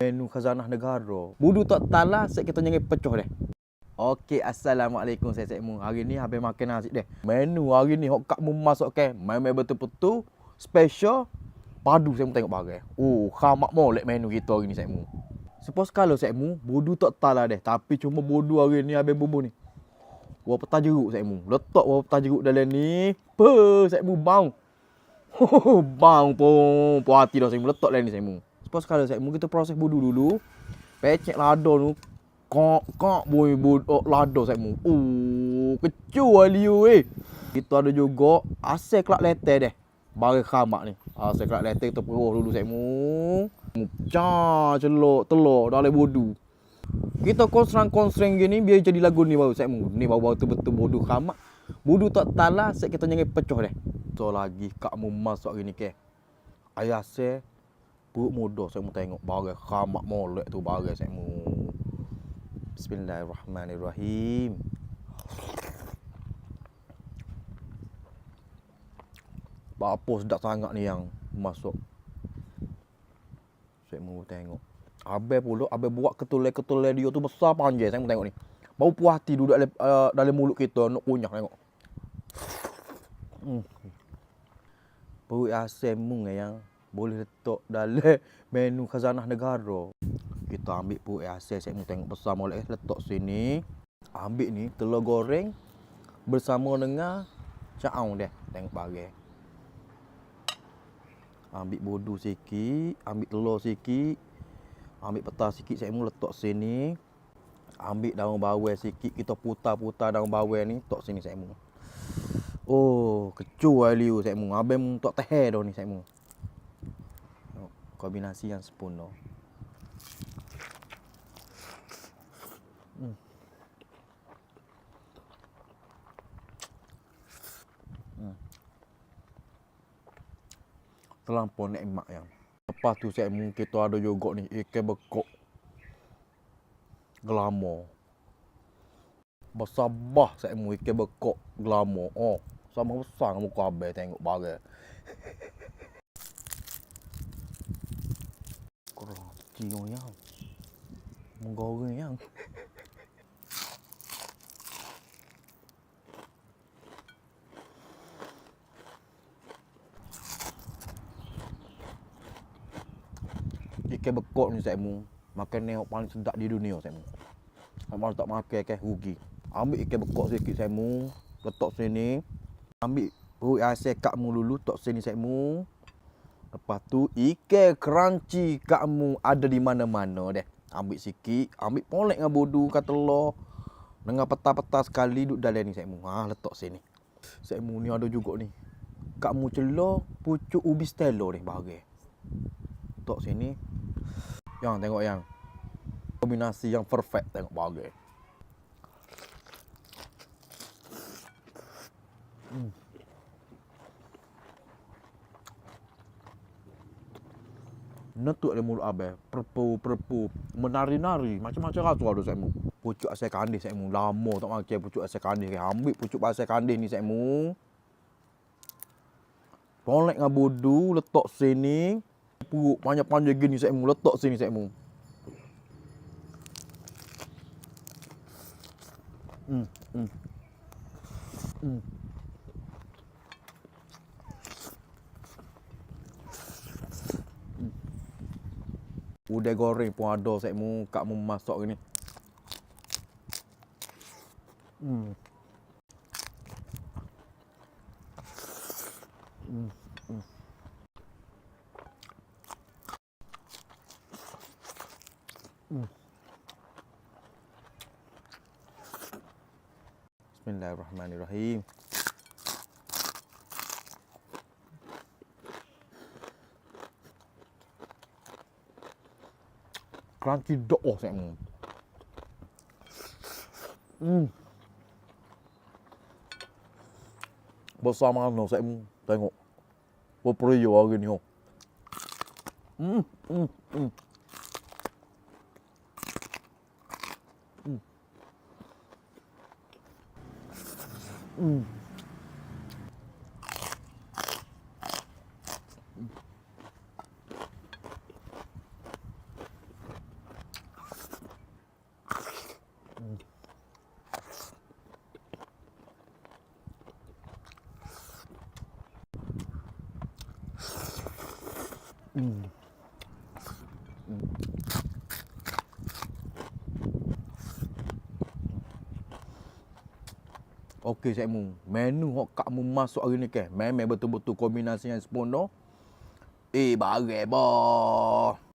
Menu khazanah negara. Budu tak tala set kita jangan pecah deh. Okey, assalamualaikum saya Sek Mu. Hari ni habis makan nasi deh. Menu hari ni hok kak mu masuk ke. Memang betul-betul special padu saya mu tengok bagai. Oh, khamak molek menu kita hari ni Sek Mu. Suppose kalau Sek Mu, budu tak tala deh. Tapi cuma budu hari ni habis bumbu ni. Wah peta jeruk Mu. Letak wah peta jeruk dalam ni. Pe, Mu bang. pun puas hati dah Sek Mu. Letak dalam ni Sek Mu. Suppose kalau Sek Mu kita proses budu dulu. Pecek lado tu Kok kok boy boy oh, lado saya mu. Oh, kecu aliu eh. Kita ada juga asal kelak lete deh. Bagi khamak ni. Asal kelak lete kita peruh dulu saya mu. Ca celok telur dalam bodu. Kita konstrang-konstrang gini biar jadi lagu ni baru saya mu. Ni baru betul-betul bodu khamak. Bodu tak tala saya kita jangan pecah deh. So lagi kak mu masuk gini ke. Ayah saya perut muda saya mu tengok bagai khamak molek tu bagai saya mu. Bismillahirrahmanirrahim. Apa sedap sangat ni yang masuk. Saya mau tengok. Abe pula, abe buat ketulai-ketulai dia tu besar panjang saya mau tengok ni. Bau puas hati duduk dalam, uh, dalam mulut kita nak kunyah tengok. Hmm. Perut asam mung yang boleh letak dalam menu khazanah negara. Kita ambil perut asam saya mau tengok besar molek letak sini. Ambil ni telur goreng bersama dengan caau dia. Tengok bagai ambil bodu sikit, ambil telur sikit, ambil peta sikit saya mau letak sini. Ambil daun bawang sikit, kita putar-putar daun bawang ni, letak sini saya mau. Oh, kecu aliu saya mau. Abang tak teh dah ni saya mau. Kombinasi yang sempurna. Hmm. Hmm terlampau nikmat yang. Lepas tu saya mungkin kita ada juga ni ikan bekok. Gelamo. Besar bah saya mu ikan bekok gelamo. Oh, sama besar muka abe tengok bagai. Keraci yang. Menggoreng yang. ikan bekok ni saya mu. Makan ni paling sedap di dunia saya mu. Kalau tak makan ke rugi. Ambil ikan bekok sikit saya mu. Letak sini. Ambil perut asin kak mu dulu. Letak sini saya mu. Lepas tu ikan crunchy kak mu ada di mana-mana deh. Ambil sikit. Ambil polek dengan bodu kat telur. Dengan peta-peta sekali duduk dalam ni saya mu. Ha, letak sini. Saya mu ni ada juga ni. Kak mu celor pucuk ubi stelo ni bahagia. Letak sini. Yang tengok yang kombinasi yang perfect tengok bagai. Hmm. Netuk di mulut abe, perpu-perpu, menari-nari, macam-macam rasa ada saya mu. Pucuk asal kandis saya mu, lama tak makan pucuk asal kandis. Ambil pucuk asal kandis ni saya mu. Polek dengan bodu, letak sini perut panjang-panjang gini saya mu letak sini saya mu. Hmm. Hmm. hmm. Udah goreng pun ada saya mu kak mu masak gini. Hmm. Hmm. Hmm. Bismillahirrahmanirrahim. Crunchy dok oh saya mu. Hmm. Besar mana saya mu tengok. Berperiuk hari ni oh. Hmm, hmm, hmm. Hmm. Hmm. Okey Cik Mu, menu hok kak mu masuk hari ni ke? Memang betul-betul kombinasi yang sempurna. Eh, barang boh.